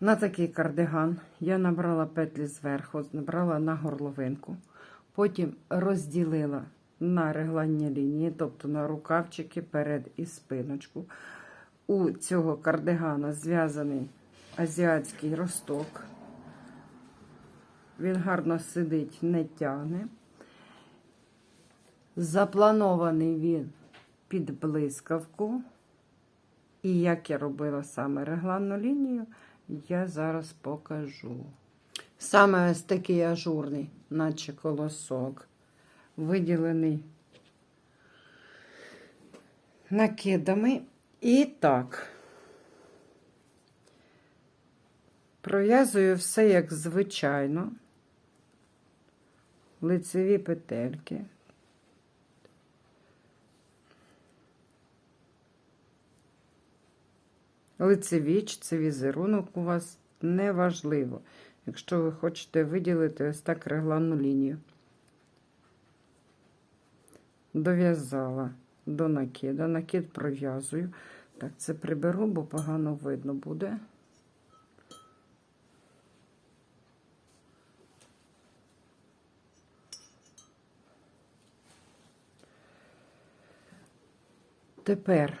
На такий кардиган я набрала петлі зверху, набрала на горловинку, потім розділила на регланні лінії, тобто на рукавчики перед і спиночку. У цього кардигана зв'язаний азіатський росток. Він гарно сидить, не тягне. Запланований він під блискавку. І як я робила саме регланну лінію, я зараз покажу. Саме ось такий ажурний, наче колосок, виділений накидами. І так, пров'язую все як звичайно, лицеві петельки. Лицевіч, це візерунок у вас неважливо, якщо ви хочете виділити ось так регланну лінію. Дов'язала до накида, накид пров'язую. Так, це приберу, бо погано видно буде. Тепер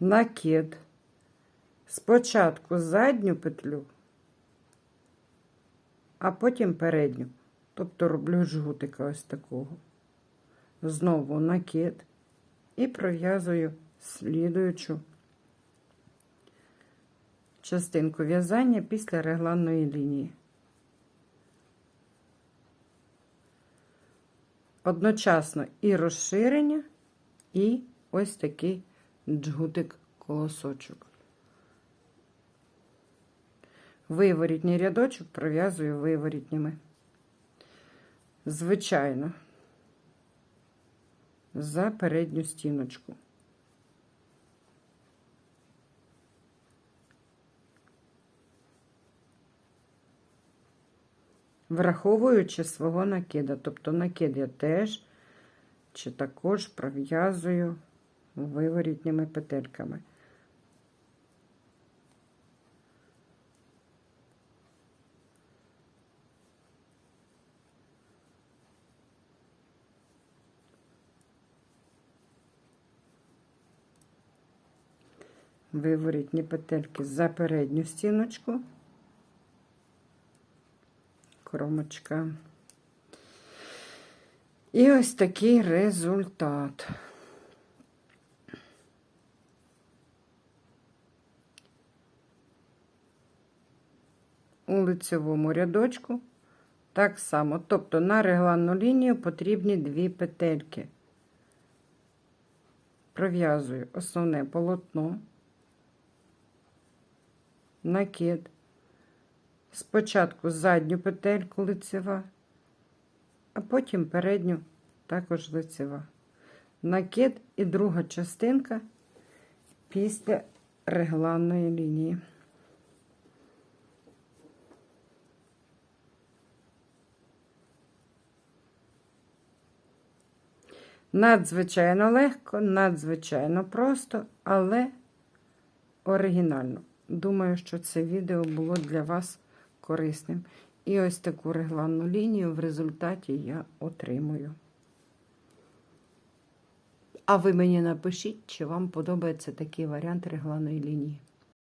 накид. Спочатку задню петлю, а потім передню. Тобто роблю жгутика ось такого. Знову накид і пров'язую слідуючу частинку в'язання після регланної лінії. Одночасно і розширення, і ось такий джгутик колосочок. Виворітній рядочок пров'язую виворітніми. Звичайно, за передню стіночку. Враховуючи свого накида, тобто накид я теж чи також пров'язую виворітніми петельками. Виворітні петельки за передню стіночку, кромочка. І ось такий результат. У лицевому рядочку так само, тобто на регланну лінію потрібні дві петельки. Пров'язую основне полотно накид. Спочатку задню петельку лицева, а потім передню також лицева. Накид і друга частинка після регланної лінії. Надзвичайно легко, надзвичайно просто, але оригінально. Думаю, що це відео було для вас корисним. І ось таку регланну лінію в результаті я отримую. А ви мені напишіть, чи вам подобається такий варіант регланної лінії.